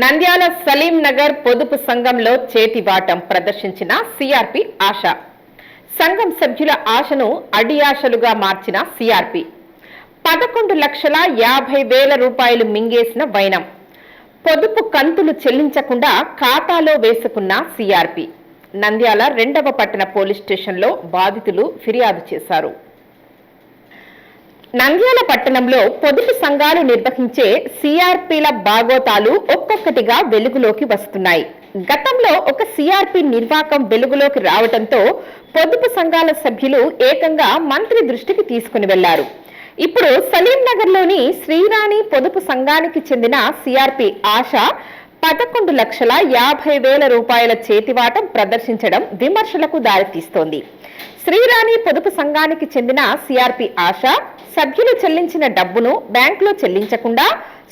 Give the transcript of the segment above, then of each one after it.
నంద్యాల సలీం నగర్ పొదుపు సంఘంలో చేతివాటం ప్రదర్శించిన సిఆర్పి ఆశ. సంఘం సభ్యుల ఆశను అడియాశలుగా మార్చిన సిఆర్పి పదకొండు లక్షల యాభై వేల రూపాయలు మింగేసిన వైనం. పొదుపు కంతులు చెల్లించకుండా ఖాతాలో వేసుకున్న సిఆర్పి నంద్యాల రెండవ పట్టణ పోలీస్ స్టేషన్లో బాధితులు ఫిర్యాదు చేశారు. నంద్యాల పట్టణంలో పొదుపు సంఘాలు నిర్వహించే సిఆర్పిల బాగోతాలు ఒక్కొక్కటిగా వెలుగులోకి వస్తున్నాయి. గతంలో ఒక సిఆర్పి నిర్వాకం వెలుగులోకి రావడంతో పొదుపు సంఘాల సభ్యులు ఏకంగా మంత్రి దృష్టికి తీసుకుని వెళ్ళారు. ఇప్పుడు సలీంనగర్లోని శ్రీరాణి పొదుపు సంఘానికి చెందిన సిఆర్పి ఆశ పదకొండు లక్షల యాభై వేల రూపాయల చేతివాటం ప్రదర్శించడం విమర్శలకు దారితీస్తోంది. శ్రీరాణి పొదుపు సంఘానికి చెందిన సిఆర్పి ఆశ సభ్యులు చెల్లించిన డబ్బును బ్యాంకులో చెల్లించకుండా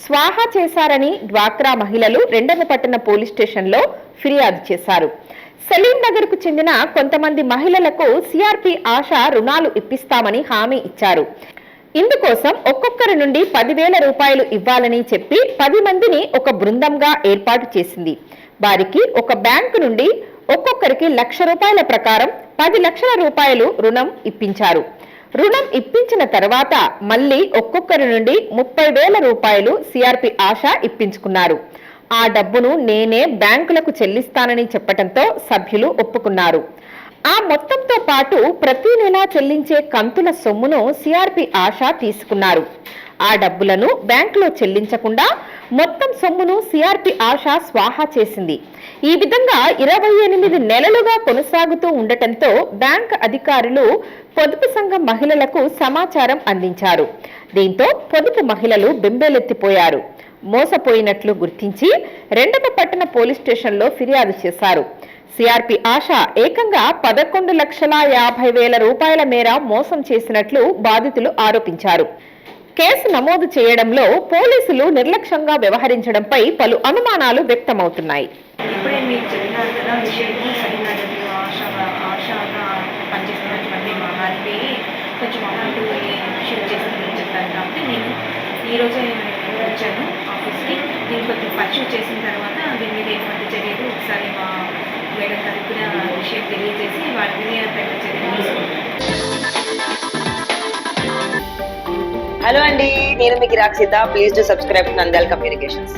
స్వాహా చేశారని డ్వాక్రా మహిళలు రెండవ పట్టణ పోలీస్ స్టేషన్లో ఫిర్యాదు చేశారు. సలీం నగర్కు చెందిన కొంతమంది మహిళలకు సిఆర్పి ఆశ రుణాలు ఇప్పిస్తామని హామీ ఇచ్చారు. ఇందుకోసం ఒక్కొక్కరి నుండి పదివేల రూపాయలు ఇవ్వాలని చెప్పి పది మందిని ఒక బృందంగా ఏర్పాటు చేసింది. వారికి ఒక బ్యాంకు నుండి ఒక్కొక్కరికి లక్ష రూపాయల ప్రకారం పది లక్షల రూపాయలు రుణం ఇప్పించారు. రుణం ఇప్పించిన తర్వాత మళ్ళీ ఒక్కొక్కరి నుండి ముప్పై వేల రూపాయలు సిఆర్పి ఆశ ఇప్పించుకున్నారు. ఆ డబ్బును నేనే బ్యాంకులకు చెల్లిస్తానని చెప్పటంతో సభ్యులు ఒప్పుకున్నారు. ఆ మొత్తంతో పాటు ప్రతి నెలా చెల్లించే కంతుల సొమ్మును సిఆర్పి ఆశ తీసుకున్నారు. ఆ డబ్బులను బ్యాంకులో చెల్లించకుండా మొత్తం సొమ్మును సిఆర్పి ఆశ స్వాహా చేసింది. ఈ విధంగా ఇరవై ఎనిమిది నెలలుగా కొనసాగుతూ ఉండటంతో బ్యాంక్ అధికారులు పొదుపు సంఘం మహిళలకు సమాచారం అందించారు. దీంతో పొదుపు మహిళలు బెంబేలెత్తిపోయారు. మోసపోయినట్లు గుర్తించి రెండవ పట్టణ పోలీస్ స్టేషన్లో ఫిర్యాదు చేశారు. సిఆర్పి ఆశ ఏకంగా పదకొండు లక్షల యాభై వేల రూపాయల మేర మోసం చేసినట్లు బాధితులు ఆరోపించారు. కేసు నమోదు చేయడంలో పోలీసులు నిర్లక్ష్యంగా వ్యవహరించడంపై పలు అనుమానాలు వ్యక్తమవుతున్నాయి. ఈరోజే వచ్చాను ఆఫీస్కి. నేను కొంచెం పర్చూ చేసిన తర్వాత దీని మీద ఎటువంటి చర్యలు ఒకసారి మా మేడం గారికి విషయం తెలియజేసి వాటి మీద తగిన చర్యలు హలో అండి నేను మీకు Rakshita please to subscribe Nandal communications